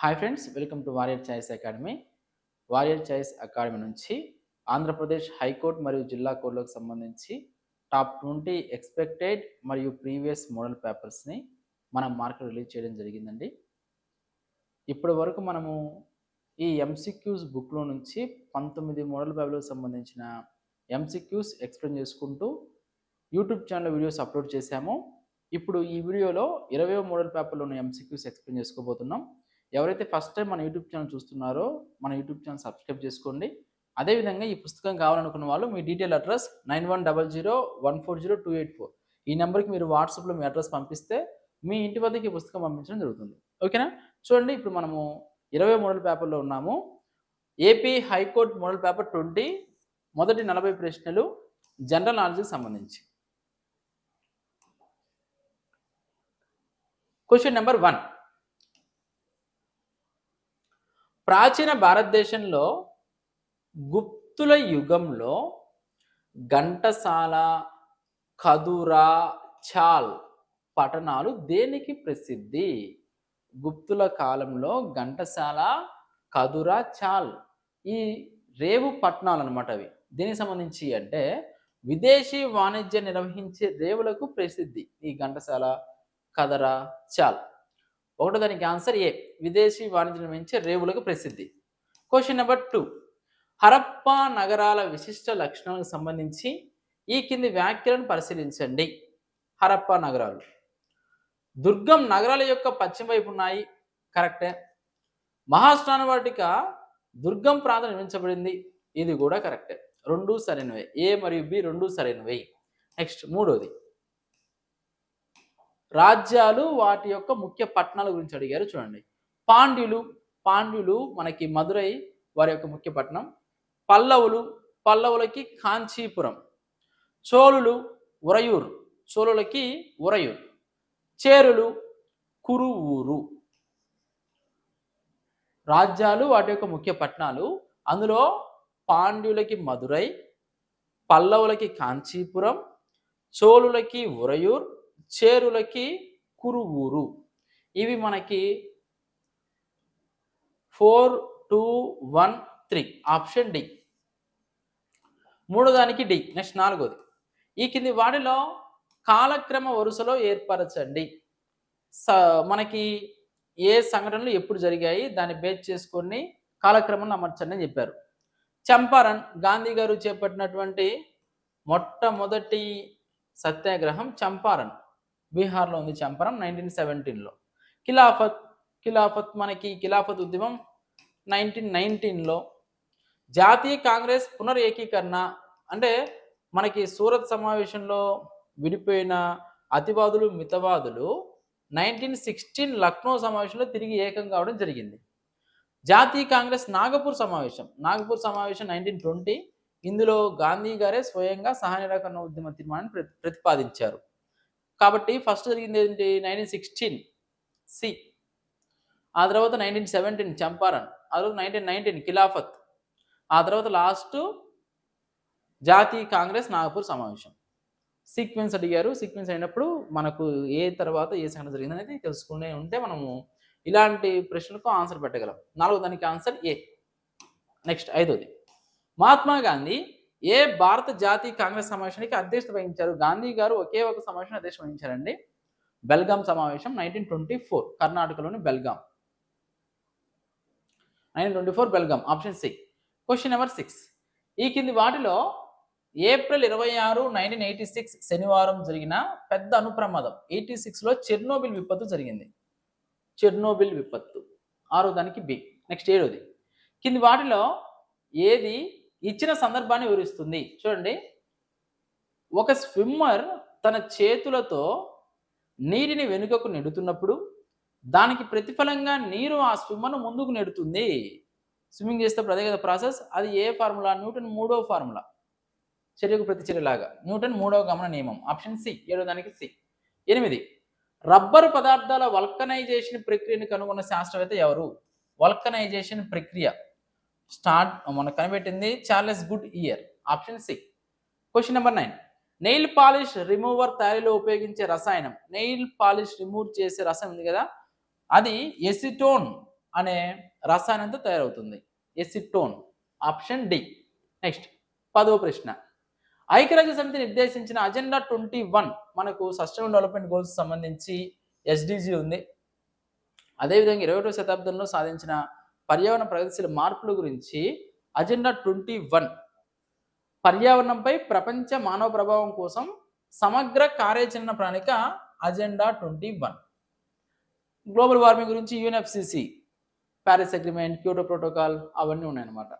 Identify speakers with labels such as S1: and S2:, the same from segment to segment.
S1: Hi friends welcome to warrior choice academy warrior choice academy నుంచి Andhra Pradesh high court మరియు జిల్లా కోర్టులకు సంబంధించి టాప్ ట్వంటీ ఎక్స్పెక్టెడ్ మరియు ప్రీవియస్ మోడల్ పేపర్స్ని మనం మార్కెట్ రిలీజ్ చేయడం జరిగిందండి. ఇప్పటి వరకు మనము ఈ ఎంసిక్యూస్ బుక్లో నుంచి పంతొమ్మిది మోడల్ పేపర్లకు సంబంధించిన ఎంసిక్యూస్ ఎక్స్ప్లెయిన్ చేసుకుంటూ యూట్యూబ్ ఛానల్ వీడియోస్ అప్లోడ్ చేశాము. ఇప్పుడు ఈ వీడియోలో ఇరవై మోడల్ పేపర్లో ఉన్న ఎంసిక్యూస్ ఎక్స్ప్లెయిన్ చేసుకోబోతున్నాం. ఎవరైతే ఫస్ట్ టైం మన యూట్యూబ్ ఛానల్ చూస్తున్నారో మన యూట్యూబ్ ఛానల్ సబ్స్క్రైబ్ చేసుకోండి. అదేవిధంగా ఈ పుస్తకం కావాలనుకున్న వాళ్ళు మీ detail address nine one double zero one four zero two eight four. ఈ నెంబర్కి మీరు వాట్సాప్లో మీ అడ్రస్ పంపిస్తే మీ ఇంటి వద్దకి ఈ పుస్తకం పంపించడం జరుగుతుంది. ఓకేనా? చూడండి ఇప్పుడు మనము ఇరవై మోడల్ పేపర్లో ఉన్నాము. AP high court model paper twenty మొదటి నలభై ప్రశ్నలు జనరల్ నాలెడ్జ్కి సంబంధించి. Question number one. ప్రాచీన భారతదేశంలో గుప్తుల యుగంలో ఘంటసాల కదురా చాల్ పట్టణాలు దేనికి ప్రసిద్ధి? గుప్తుల కాలంలో ఘంటసాల కదురా చాల్ ఈ రేవు పట్టణాలు అనమాట అవి. దీనికి సంబంధించి అంటే విదేశీ వాణిజ్యం నిర్వహించే రేవులకు ప్రసిద్ధి ఈ ఘంటసాల కదరా చాల్ ఒకటో దానికి ఆన్సర్ ఏ విదేశీ వాణిజ్యం నుంచి రేవులకు ప్రసిద్ధి. క్వశ్చన్ నెంబర్ టూ హరప్పా నగరాల విశిష్ట లక్షణాలకు సంబంధించి ఈ కింది వ్యాఖ్యలను పరిశీలించండి. హరప్పా నగరాలు. దుర్గం నగరాల యొక్క పశ్చిమ వైపు ఉన్నాయి. కరెక్టే మహాస్నాన వాటిక దుర్గం ప్రాంతం నిర్మించబడింది. ఇది కూడా కరెక్టే రెండు సరైనవే. ఏ మరియు బి రెండు సరైనవే. నెక్స్ట్ మూడోది. రాజ్యాలు వాటి యొక్క ముఖ్య పట్టణాల గురించి అడిగారు చూడండి. పాండ్యులు పాండ్యులు మనకి మదురై వారి యొక్క ముఖ్య పట్టణం. పల్లవులు పల్లవులకి కాంచీపురం. చోళులు ఉరయూర్. చోళులకి ఉరయూర్. చేరులు కురువూరు. రాజ్యాలు వాటి యొక్క ముఖ్య పట్టణాలు. అందులో పాండ్యులకి మదురై పల్లవులకి కాంచీపురం చోళులకి ఉరయూర్ చేరులకి కురువూరు. ఇవి మనకి four two one three. Option D. మూడో దానికి డి. నెక్స్ట్ నాలుగోది. ఈ కింది వాటిలో కాలక్రమ వరుసలో ఏర్పరచండి. స మనకి ఏ సంఘటనలు ఎప్పుడు జరిగాయి దాన్ని బేస్ చేసుకొని కాలక్రమంలో అమర్చండి అని చెప్పారు. చంపారన్ గాంధీ గారు చేపట్టినటువంటి మొట్టమొదటి సత్యాగ్రహం చంపారన్ బీహార్లో ఉంది చంపరం నైన్టీన్ సెవెంటీన్లో ఖిలాఫత్ ఖిలాఫత్ మనకి ఖిలాఫత్ ఉద్యమం నైన్టీన్ నైన్టీన్లో జాతీయ కాంగ్రెస్ పునర్ ఏకీకరణ అంటే మనకి సూరత్ సమావేశంలో విడిపోయిన అతివాదులు మితవాదులు నైన్టీన్ సిక్స్టీన్ లక్నో సమావేశంలో తిరిగి ఏకం కావడం జరిగింది. జాతీయ కాంగ్రెస్ నాగపూర్ సమావేశం నాగపూర్ సమావేశం నైన్టీన్ ట్వంటీ ఇందులో గాంధీ గారే స్వయంగా సహాయ నిరాకరణ ఉద్యమ తీర్మానాన్ని ప్రతి ప్రతిపాదించారు. కాబట్టి ఫస్ట్ జరిగింది ఏంటి? నైన్టీన్ సిక్స్టీన్ సి ఆ తర్వాత నైన్టీన్ సెవెంటీన్ చంపారన్. ఆ తర్వాత నైన్టీన్ నైన్టీన్ ఖిలాఫత్. ఆ తర్వాత లాస్ట్ జాతీయ కాంగ్రెస్ నాగపూర్ సమావేశం. సీక్వెన్స్ అడిగారు. సీక్వెన్స్ అయినప్పుడు మనకు ఏ తర్వాత ఏ సంఘటన జరిగింది అనేది తెలుసుకునే ఉంటే మనము ఇలాంటి ప్రశ్నలకు ఆన్సర్ పెట్టగలం. నాలుగో దానికి ఆన్సర్ ఏ నెక్స్ట్ ఐదోది. మహాత్మా గాంధీ ఏ భారత జాతీయ కాంగ్రెస్ సమావేశానికి అధ్యక్షత వహించారు? గాంధీ గారు ఒకే ఒక సమావేశం అధ్యక్షత వహించారండి. బెల్గాం సమావేశం నైన్టీన్ ట్వంటీ ఫోర్ కర్ణాటకలోని Belgaum. Nineteen twenty four Belgaum option C question number six ఈ కింది వాటిలో ఏప్రిల్ ఇరవై ఆరు నైన్టీన్ ఎయిటీ సిక్స్ శనివారం జరిగిన పెద్ద అనుప్రమాదం. ఎయిటీ సిక్స్లో చెర్నోబిల్ విపత్తు జరిగింది. చెర్నోబిల్ విపత్తు. ఆరో దానికి బి నెక్స్ట్ ఏడోది. కింది వాటిలో ఏది ఇచ్చిన సందర్భాన్ని వివరిస్తుంది. చూడండి. ఒక స్విమ్మర్ తన చేతులతో నీటిని వెనుకకు నెడుతున్నప్పుడు దానికి ప్రతిఫలంగా నీరు ఆ స్విమ్మర్ను ముందుకు నెడుతుంది. స్విమ్మింగ్ చేస్తే అదే కదా ప్రాసెస్. అది ఏ ఫార్ములా? న్యూటన్ మూడో ఫార్ములా. చర్యకు ప్రతిచర్యలాగా. న్యూటన్ మూడవ గమన నియమం. Option C. ఏడో దానికి సి. ఎనిమిది. రబ్బరు పదార్థాల వల్కనైజేషన్ ప్రక్రియను కనుగొన్న శాస్త్రవేత్త ఎవరు? వల్కనైజేషన్ ప్రక్రియ. స్టార్ట్ మనకు కనిపెట్టింది Charles Goodyear. Option C. Question number nine nail polish remover తయారీలో ఉపయోగించే రసాయనం. నెయిల్ పాలిష్ రిమూవ్ చేసే రసాయనం ఉంది కదా? అది ఎసిటోన్ అనే రసాయనంతో తయారవుతుంది. ఎసిటోన్ ఆప్షన్ డి నెక్స్ట్ పదవ ప్రశ్న. ఐక్యరాజ్య సమితి నిర్దేశించిన అజెండా ట్వంటీ వన్ మనకు సస్టైనబుల్ డెవలప్మెంట్ గోల్స్ సంబంధించి ఎస్డిజి ఉంది. అదేవిధంగా ఇరవై ఒకటో శతాబ్దంలో సాధించిన పర్యావరణ ప్రగతిశీల మార్పుల గురించి అజెండా ట్వంటీ వన్. పర్యావరణంపై ప్రపంచ మానవ ప్రభావం కోసం సమగ్ర కార్యాచరణ ప్రణాళిక agenda twenty one. Global warming గురించి UNFCCC Paris agreement Kyoto protocol అవన్నీ ఉన్నాయన్నమాట.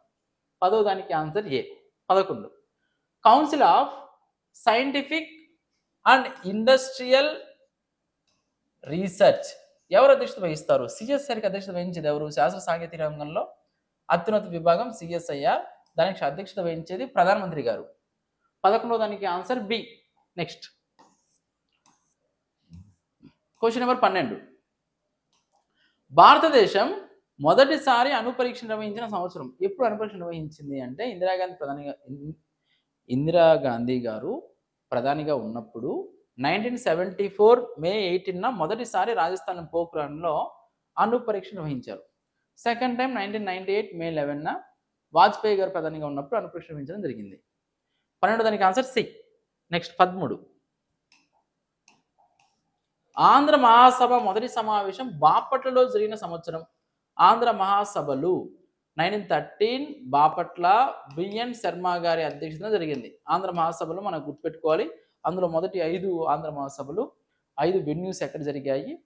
S1: పదో దానికి ఆన్సర్ ఏ? పదకొండు. Council of scientific and industrial research. ఎవరు అధ్యక్షత వహిస్తారు? సిఎస్ఆర్కి అధ్యక్షత వహించేది ఎవరు? శాస్త్ర సాంకేతిక రంగంలో అత్యున్నత విభాగం సిఎస్ఐఆర్ దానికి అధ్యక్షత వహించేది ప్రధానమంత్రి గారు. పదకొండవ దానికి answer B. Next. Question number పన్నెండు. భారతదేశం మొదటిసారి అణుపరీక్ష నిర్వహించిన సంవత్సరం. ఎప్పుడు అణుపరీక్ష నిర్వహించింది అంటే ఇందిరాగాంధీ ప్రధానిగా ఇందిరాగాంధీ గారు ప్రధానిగా ఉన్నప్పుడు నైన్టీన్ సెవెంటీ ఫోర్ మే ఎయిటీన్న మొదటిసారి రాజస్థాన్ పోఖ్రాన్లో అణు పరీక్ష నిర్వహించారు. Second time nineteen ninety eight May లెవెన్న Vajpayee గారు ప్రధానిగా ఉన్నప్పుడు అణు పరీక్ష నిర్వహించడం జరిగింది. పన్నెండు దానికి ఆన్సర్ సి. నెక్స్ట్ పదమూడు. ఆంధ్ర మహాసభ మొదటి సమావేశం బాపట్లలో జరిగిన సంవత్సరం. ఆంధ్ర మహాసభలు nineteen thirteen Bapatla B N Sharma గారి అధ్యక్షతన జరిగింది. ఆంధ్ర మహాసభలు మనం గుర్తుపెట్టుకోవాలి. అందులో మొదటి ఐదు ఆంధ్ర మహాసభలు ఐదు వెన్యూస్ ఎక్కడ జరిగాయి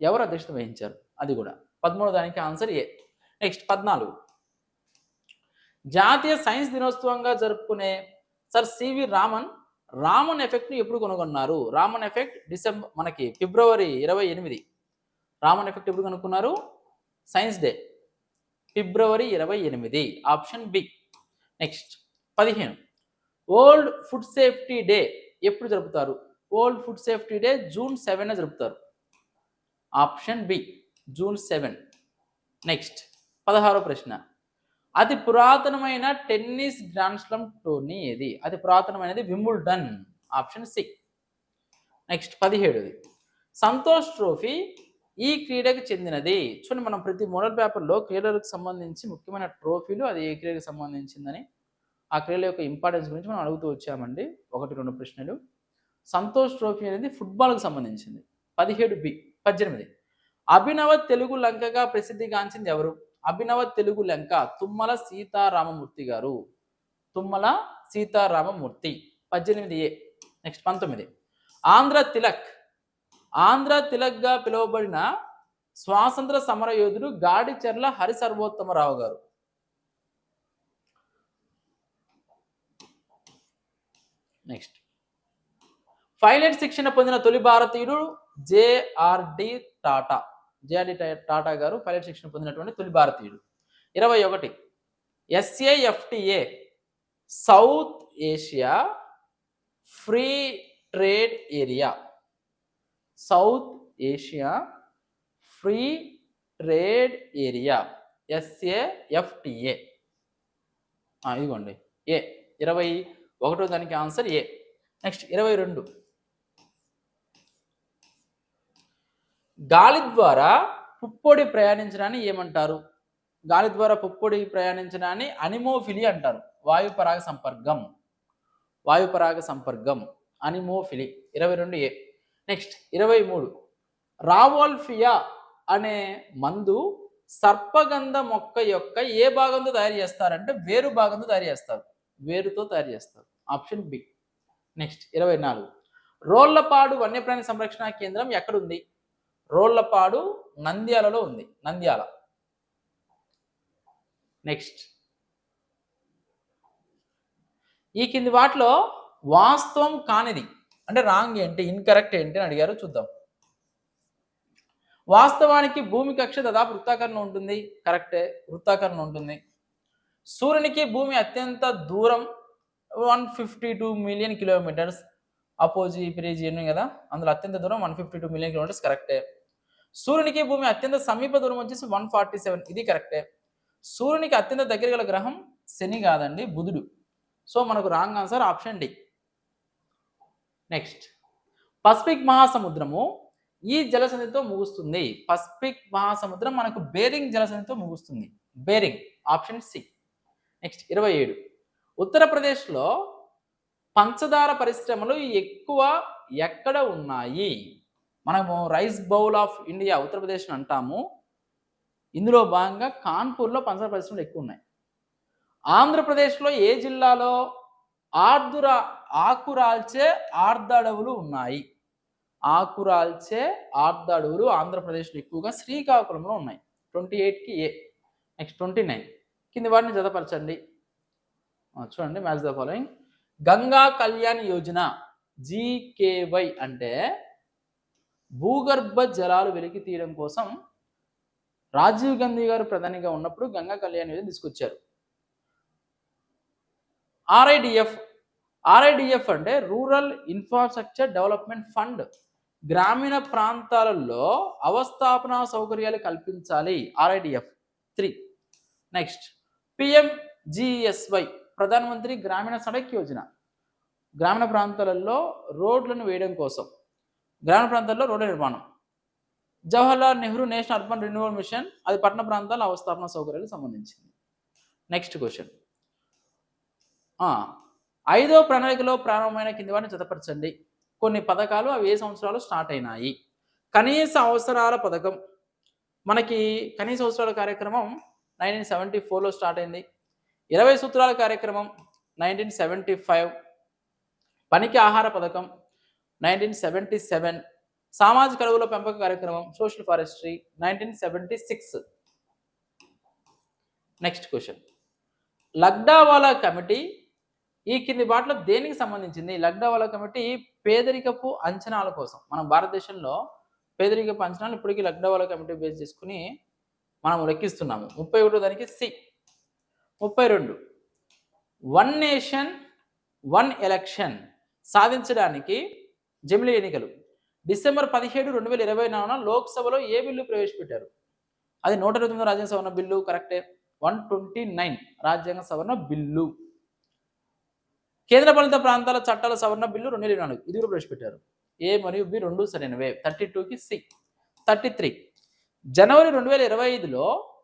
S1: ఎవరు అధ్యక్షత వహించారు అది కూడా. పదమూడు దానికి ఆన్సర్ ఏ నెక్స్ట్ పద్నాలుగు. జాతీయ సైన్స్ దినోత్సవంగా జరుపుకునే సర్ సివి రామన్ రామన్ ఎఫెక్ట్ని ఎప్పుడు కనుగొన్నారు? రామన్ ఎఫెక్ట్ డిసెంబర్ మనకి ఫిబ్రవరి ఇరవై ఎనిమిది. రామన్ ఎఫెక్ట్ ఎప్పుడు కనుక్కున్నారు? సైన్స్ డే ఫిబ్రవరి ఇరవై ఎనిమిది. ఆప్షన్ బి నెక్స్ట్ పదిహేను. వరల్డ్ ఫుడ్ సేఫ్టీ డే ఎప్పుడు జరుపుతారు? World food safety day June seven జరుపుతారు. Option B June seven next పదహారో ప్రశ్న. అతి పురాతనమైన టెన్నిస్ గ్రాండ్ స్లమ్ టోర్నీ ఏది? అతి పురాతనమైనది వింబుల్డన్ ఆప్షన్ సి నెక్స్ట్ పదిహేడుది. సంతోష్ ట్రోఫీ ఈ క్రీడకు చెందినది. చూడండి మనం ప్రతి మోడల్ పేపర్లో క్రీడలకు సంబంధించి ముఖ్యమైన ట్రోఫీలు అది ఏ క్రీడకు సంబంధించిందని ఆ క్రీడల యొక్క ఇంపార్టెన్స్ గురించి మనం అడుగుతూ వచ్చామండి. ఒకటి రెండు ప్రశ్నలు. సంతోష్ ట్రోఫీ అనేది ఫుట్బాల్కి సంబంధించింది. పదిహేడు బి పద్దెనిమిది. అభినవ తెలుగు లంకగా ప్రసిద్ధిగాంచింది ఎవరు? అభినవ తెలుగు లంక తుమ్మల సీతారామమూర్తి గారు. తుమ్మల సీతారామమూర్తి. పద్దెనిమిది ఏ నెక్స్ట్ పంతొమ్మిది. ఆంధ్ర తిలక్. ఆంధ్ర తిలక్గా పిలువబడిన స్వాతంత్ర సమర యోధుడు గాడిచెర్ల హరి సర్వోత్తమరావు గారు. నెక్స్ట్ పైలట్ శిక్షణ పొందిన తొలి భారతీయుడు జేఆర్డి టాటా. జేఆర్డి టాటా గారు పైలట్ శిక్షణ పొందినటువంటి తొలి భారతీయుడు. ఇరవై ఒకటి. SAFTA South Asia free trade area South Asia free trade area SAFTA ఇదిగోండి. ఏ ఇరవై ఒకటో దానికి ఆన్సర్ ఏ. నెక్స్ట్ ఇరవై రెండు. గాలి ద్వారా పుప్పొడి ప్రయాణించడాన్ని ఏమంటారు? గాలి ద్వారా పుప్పొడి ప్రయాణించడాన్ని అనిమోఫిలి అంటారు. వాయు పరాగ సంపర్కం వాయు పరాగ సంపర్కం అనిమోఫిలి. ఇరవై రెండు ఏ. నెక్స్ట్ ఇరవై మూడు. రావోల్ఫియా అనే మందు సర్పగంధ మొక్క యొక్క ఏ భాగంతో తయారు చేస్తారంటే వేరు భాగంతో తయారు చేస్తారు. వేరుతో తయారు చేస్తారు. ఆప్షన్ బి నెక్స్ట్ ఇరవై నాలుగు. రోళ్ళపాడు వన్యప్రాణి సంరక్షణ కేంద్రం ఎక్కడుంది? రోళ్ళపాడు నంద్యాలలో ఉంది. నంద్యాల. నెక్స్ట్ ఈ కింది వాటిలో వాస్తవం కానిది. అంటే రాంగ్ ఏంటి? ఇన్కరెక్ట్ ఏంటి అని అడిగారు చూద్దాం. వాస్తవానికి భూమి కక్ష దాదాపు వృత్తాకరణ ఉంటుంది. కరెక్టే వృత్తాకరణ ఉంటుంది. సూర్యునికి భూమి అత్యంత దూరం one fifty two million kilometres apogee perigee కదా అందులో అత్యంత దూరం one fifty two million kilometres కరెక్టే సూర్యునికి భూమి అత్యంత సమీప దూరం వచ్చేసి వన్ ఫార్టీ సెవెన్ ఇది కరెక్టే సూర్యునికి అత్యంత దగ్గర గల గ్రహం శని కాదండి బుధుడు. సో మనకు wrong answer option D. Next. Pacific మహాసముద్రము ఈ జలసంధితో ముగుస్తుంది. పసిఫిక్ మహాసముద్రం మనకు బేరింగ్ జలసంధితో ముగుస్తుంది. Bearing option C. నెక్స్ట్ ఇరవై ఏడు. ఉత్తరప్రదేశ్లో పంచదార పరిశ్రమలు ఎక్కువ ఎక్కడ ఉన్నాయి? మనము rice bowl of India Uttar Pradesh అంటాము. ఇందులో భాగంగా కాన్పూర్లో పంచదార పరిశ్రమలు ఎక్కువ ఉన్నాయి. ఆంధ్రప్రదేశ్లో ఏ జిల్లాలో ఆర్దుర ఆకురాల్చే ఆర్దడవులు ఉన్నాయి? ఆకురాల్చే ఆర్దడవులు ఆంధ్రప్రదేశ్లో ఎక్కువగా శ్రీకాకుళంలో ఉన్నాయి. ట్వంటీ ఎయిట్కి ఏ? Next twenty nine. కింది వాటిని జతపరచండి. చూడండి match the following. Ganga Kalyan Yojana GKY అంటే భూగర్భ జలాలు వెలికి తీయడం కోసం రాజీవ్ గాంధీ గారు ప్రధానిగా ఉన్నప్పుడు గంగా కళ్యాణ్ యోజన తీసుకొచ్చారు. ఆర్ఐడిఎఫ్ ఆర్ఐడిఎఫ్ అంటే రూరల్ ఇన్ఫ్రాస్ట్రక్చర్ డెవలప్మెంట్ ఫండ్. గ్రామీణ ప్రాంతాలలో అవస్థాపన సౌకర్యాలు కల్పించాలి ఆర్ఐడిఎఫ్. త్రీ. నెక్స్ట్. పిఎంజిఎస్వై ప్రధానమంత్రి గ్రామీణ సడక్ యోజన. గ్రామీణ ప్రాంతాలలో రోడ్లను వేయడం కోసం. గ్రామీణ ప్రాంతాల్లో రోడ్ల నిర్మాణం. Jawaharlal Nehru national urban renewal mission అది పట్టణ ప్రాంతాల అవస్థాపన సౌకర్యాలకు సంబంధించింది. నెక్స్ట్ క్వశ్చన్ ఐదో ప్రణాళికలో ప్రారంభమైన కింది వాటిని జతపరచండి. కొన్ని పథకాలు అవి ఏ సంవత్సరాలు స్టార్ట్ అయినాయి? కనీస అవసరాల పథకం. మనకి కనీస అవసరాల కార్యక్రమం నైన్టీన్ సెవెంటీ ఫోర్లో స్టార్ట్ అయింది. ఇరవై సూత్రాల కార్యక్రమం నైన్టీన్ సెవెంటీ ఫైవ్. పనికి ఆహార పథకం నైన్టీన్ సెవెంటీ సెవెన్. సామాజిక అడవుల పెంపక కార్యక్రమం social forestry nineteen seventy six. Next question. Lakdawala committee ఈ కింది బాటలో దేనికి సంబంధించింది? లగ్డావాలా కమిటీ పేదరికపు అంచనాల కోసం. మన భారతదేశంలో పేదరికపు అంచనాలు ఇప్పటికీ లగ్డావాలా కమిటీ బేస్ చేసుకుని మనం లెక్కిస్తున్నాము. ముప్పై ఒకటో దానికి సి. ముప్పై రెండు. వన్ నేషన్ వన్ ఎలక్షన్ సాధించడానికి జమిలీ ఎన్నికలు. డిసెంబర్ పదిహేడు రెండు వేల ఇరవై నాలుగున లోక్సభలో ఏ బిల్లు ప్రవేశపెట్టారు? అది నూట ఇరవై తొమ్మిది రాజ్యాంగ సవరణ బిల్లు కరెక్టే. వన్ ట్వంటీ నైన్ రాజ్యాంగ సవరణ బిల్లు. కేంద్రపాలిత ప్రాంతాల చట్టాల సవరణ బిల్లు రెండు వేల ఇరవై నాలుగు. ఇది కూడా ప్రవేశపెట్టారు. ఏ మరియు బి రెండు సరైనవే. థర్టీ టూకి సి. Thirty three. జనవరి రెండు వేల ఇరవై ఐదులో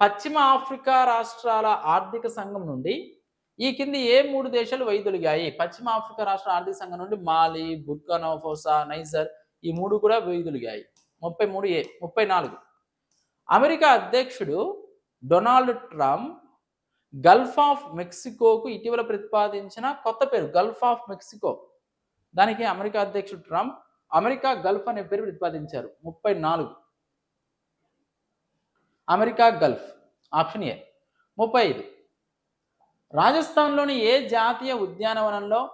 S1: పశ్చిమ ఆఫ్రికా రాష్ట్రాల ఆర్థిక సంఘం నుండి ఈ కింది ఏ మూడు దేశాలు వైదొలిగాయి? పశ్చిమ ఆఫ్రికా రాష్ట్ర ఆర్థిక సంఘం నుండి మాలి బుర్కానోఫోసా నైజర్ ఈ మూడు కూడా వైదొలిగాయి. ముప్పై మూడు ఏ ముప్పై నాలుగు. అమెరికా అధ్యక్షుడు డొనాల్డ్ ట్రంప్ గల్ఫ్ ఆఫ్ మెక్సికోకు ఇటీవల ప్రతిపాదించిన కొత్త పేరు గల్ఫ్ ఆఫ్ మెక్సికో. దానికి అమెరికా అధ్యక్షుడు ట్రంప్ అమెరికా గల్ఫ్ అనే పేరు ప్రతిపాదించారు. ముప్పై నాలుగు. America gulf option A. ముప్పై ఐదు. రాజస్థాన్లోని ఏ జాతీయ ఉద్యానవనంలో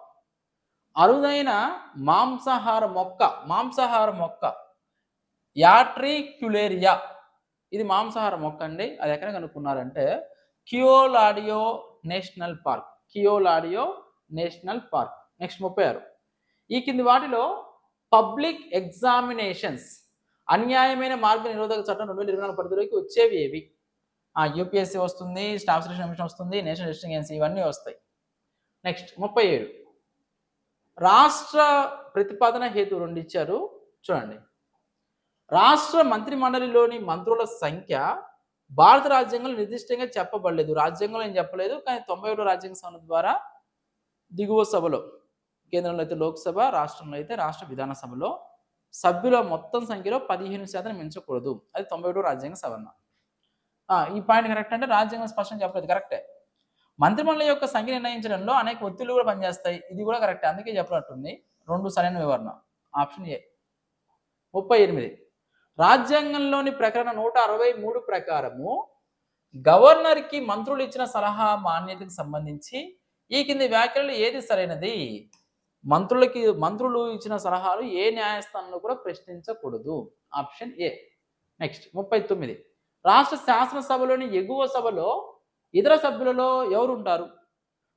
S1: అరుదైన మాంసాహార మొక్క మాంసాహార మొక్క? యాట్రిక్యులేరియా. ఇది మాంసాహార మొక్క అండి. అది ఎక్కడ కనుక్కున్నారంటే Keoladeo national park Keoladeo national park. Next ముప్పై ఆరు. ఈ కింది వాటిలో పబ్లిక్ ఎగ్జామినేషన్స్ అన్యాయమైన మార్గ నిరోధక చట్టం రెండు వేల ఇరవై నాలుగు పరిధిలోకి వచ్చేవి ఏవి? యూపీఎస్సీ వస్తుంది స్టాఫ్ సెలక్షన్ కమిషన్ వస్తుంది నేషనల్ టెస్టింగ్ ఏజెన్సీ ఇవన్నీ వస్తాయి. నెక్స్ట్ ముప్పై ఏడు. రాష్ట్ర ప్రతిపాదన హేతు రెండు ఇచ్చారు. చూడండి. రాష్ట్ర మంత్రి మండలిలోని మంత్రుల సంఖ్య భారత రాజ్యాంగంలో నిర్దిష్టంగా చెప్పబడలేదు. రాజ్యాంగంలో ఏం చెప్పలేదు కానీ తొంభై ఒకటో రాజ్యాంగ సభ ద్వారా దిగువ సభలో కేంద్రంలో అయితే లోక్సభ రాష్ట్రంలో అయితే రాష్ట్ర విధాన సభలో సభ్యుల మొత్తం సంఖ్యలో పదిహేను శాతం మించకూడదు. అది తొంభై ఒకటో రాజ్యాంగ సవరణ. ఈ పాయింట్ కరెక్ట్ అంటే రాజ్యాంగం స్పష్టం చెప్పలేదు. కరెక్టే మంత్రిమండలి యొక్క సంఖ్య నిర్ణయించడంలో అనేక ఒత్తిళ్ళు కూడా పనిచేస్తాయి. ఇది కూడా కరెక్ట్ అందుకే చెప్పినట్టుంది. రెండు సరైన వివరణ. ఆప్షన్ ఏ ముప్పై ఎనిమిది. రాజ్యాంగంలోని ప్రకరణ నూట అరవై మూడు ప్రకారము గవర్నర్కి మంత్రులు ఇచ్చిన సలహా మాన్యతకు సంబంధించి ఈ కింది వ్యాఖ్యలు ఏది సరైనది? మంత్రులకి మంత్రులు ఇచ్చిన సలహాలు ఏ న్యాయస్థానంలో కూడా ప్రశ్నించకూడదు. Option A. నెక్స్ట్ ముప్పై తొమ్మిది. రాష్ట్ర శాసనసభలోని ఎగువ సభలో ఇతర సభ్యులలో ఎవరు ఉంటారు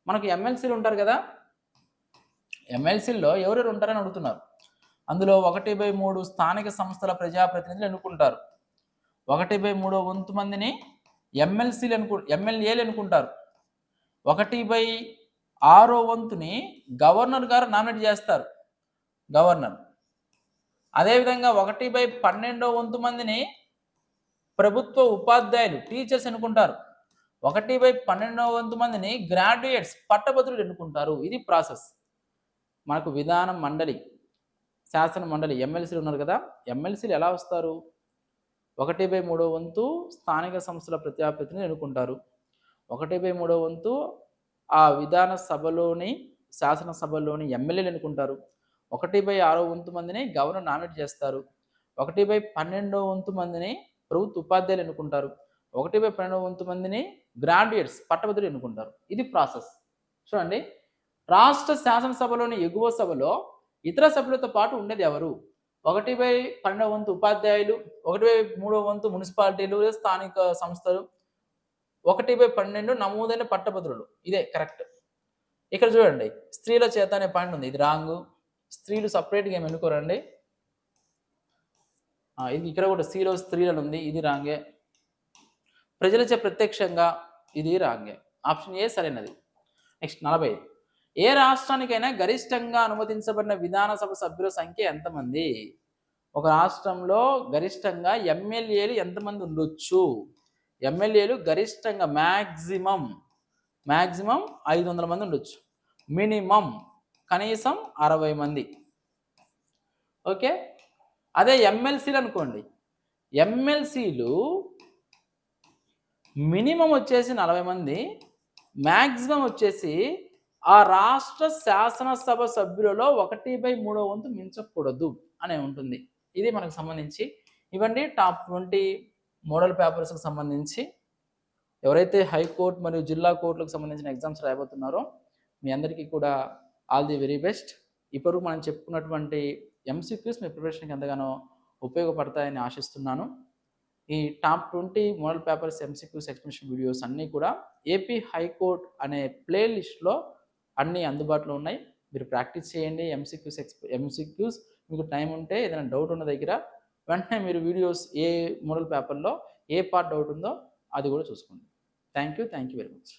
S1: మనకు ఎమ్మెల్సీలు ఉంటారు కదా? ఎమ్మెల్సీల్లో ఎవరెవరు ఉంటారని అడుగుతున్నారు. అందులో ఒకటి బై మూడు స్థానిక సంస్థల ప్రజాప్రతినిధులు ఎన్నుకుంటారు. ఒకటి బై మూడో వంతు మందిని ఎమ్మెల్సీలు ఎన్నుకు ఎమ్మెల్యేలు ఎన్నుకుంటారు. ఒకటి బై ఆరో వంతుని గవర్నర్ గారు నామినేట్ చేస్తారు. గవర్నర్. అదేవిధంగా ఒకటి బై పన్నెండో వంతు మందిని ప్రభుత్వ ఉపాధ్యాయులు టీచర్స్ ఎన్నుకుంటారు. ఒకటి బై పన్నెండవ వంతు మందిని గ్రాడ్యుయేట్స్ పట్టభద్రులు ఎన్నుకుంటారు. ఇది ప్రాసెస్. మనకు విధానం మండలి శాసన మండలి ఎమ్మెల్సీలు ఉన్నారు కదా. ఎమ్మెల్సీలు ఎలా వస్తారు? ఒకటి బై మూడో వంతు స్థానిక సంస్థల ప్రజాప్రతినిధులు ఎన్నుకుంటారు. ఒకటి బై మూడో వంతు ఆ విధాన సభలోని శాసనసభలోని ఎమ్మెల్యేలు ఎన్నుకుంటారు. ఒకటి బై ఆరో వంతు మందిని గవర్నర్ నామినేట్ చేస్తారు. ఒకటి బై పన్నెండో వంతు మందిని ప్రభుత్వ ఉపాధ్యాయులు ఎన్నుకుంటారు. ఒకటి బై పన్నెండో వంతు మందిని గ్రాడ్యుయేట్స్ పట్టభద్రులు ఎన్నుకుంటారు. ఇది ప్రాసెస్. చూడండి. రాష్ట్ర శాసనసభలోని ఎగువ సభలో ఇతర సభ్యులతో పాటు ఉండేది ఎవరు? ఒకటి బై పన్నెండవ వంతు ఉపాధ్యాయులు ఒకటి బై మూడవ వంతు మున్సిపాలిటీలు స్థానిక సంస్థలు ఒకటి బై పన్నెండు నమోదైన పట్టభద్రులు. ఇదే కరెక్ట్. ఇక్కడ చూడండి స్త్రీల చేత అనే పాయింట్ ఉంది. ఇది రాంగ్. స్త్రీలు సపరేట్గా ఏమి ఎన్నుకోరండి? ఇది ఇక్కడ కూడా స్త్రీలో స్త్రీలను ఉంది. ఇది రాంగే. ప్రజలచే ప్రత్యక్షంగా ఇది రాంగే. ఆప్షన్ ఏ సరైనది. నెక్స్ట్ నలభై ఏ రాష్ట్రానికైనా గరిష్టంగా అనుమతించబడిన విధానసభ సభ్యుల సంఖ్య ఎంతమంది? ఒక రాష్ట్రంలో గరిష్టంగా ఎమ్మెల్యేలు ఎంతమంది ఉండొచ్చు? ఎమ్మెల్యేలు గరిష్టంగా మ్యాక్సిమం మ్యాక్సిమం ఐదు వందల మంది ఉండొచ్చు. మినిమం కనీసం అరవై మంది. ఓకే? అదే ఎమ్మెల్సీలు అనుకోండి. ఎమ్మెల్సీలు మినిమం వచ్చేసి నలభై మంది మ్యాక్సిమం వచ్చేసి ఆ రాష్ట్ర శాసనసభ సభ్యులలో ఒకటి బై మూడో వంతు మించకూడదు అనే ఉంటుంది. ఇది మనకు సంబంధించి. ఇవ్వండి టాప్ ట్వంటీ మోడల్ పేపర్స్కి సంబంధించి ఎవరైతే హైకోర్టు మరియు జిల్లా కోర్టులకు సంబంధించిన ఎగ్జామ్స్ రాయబోతున్నారో మీ అందరికీ కూడా ఆల్ ది వెరీ బెస్ట్. ఇప్పుడు మనం చెప్పుకున్నటువంటి ఎంసీక్యూస్ మీ ప్రిపరేషన్కి ఎంతగానో ఉపయోగపడతాయని ఆశిస్తున్నాను. ఈ top twenty model papers MCQs explanation videos అన్నీ కూడా ఏపీ హైకోర్ట్ అనే ప్లేలిస్ట్లో అన్నీ అందుబాటులో ఉన్నాయి. మీరు ప్రాక్టీస్ చేయండి. ఎంసీక్యూస్ ఎక్స్ ఎంసీక్యూస్ మీకు టైం ఉంటే ఏదైనా డౌట్ ఉన్న దగ్గర వెంటనే మీరు వీడియోస్ ఏ మోడల్ పేపర్లో ఏ పార్ట్ డౌట్ ఉందో అది కూడా చూసుకోండి. Thank you thank you very much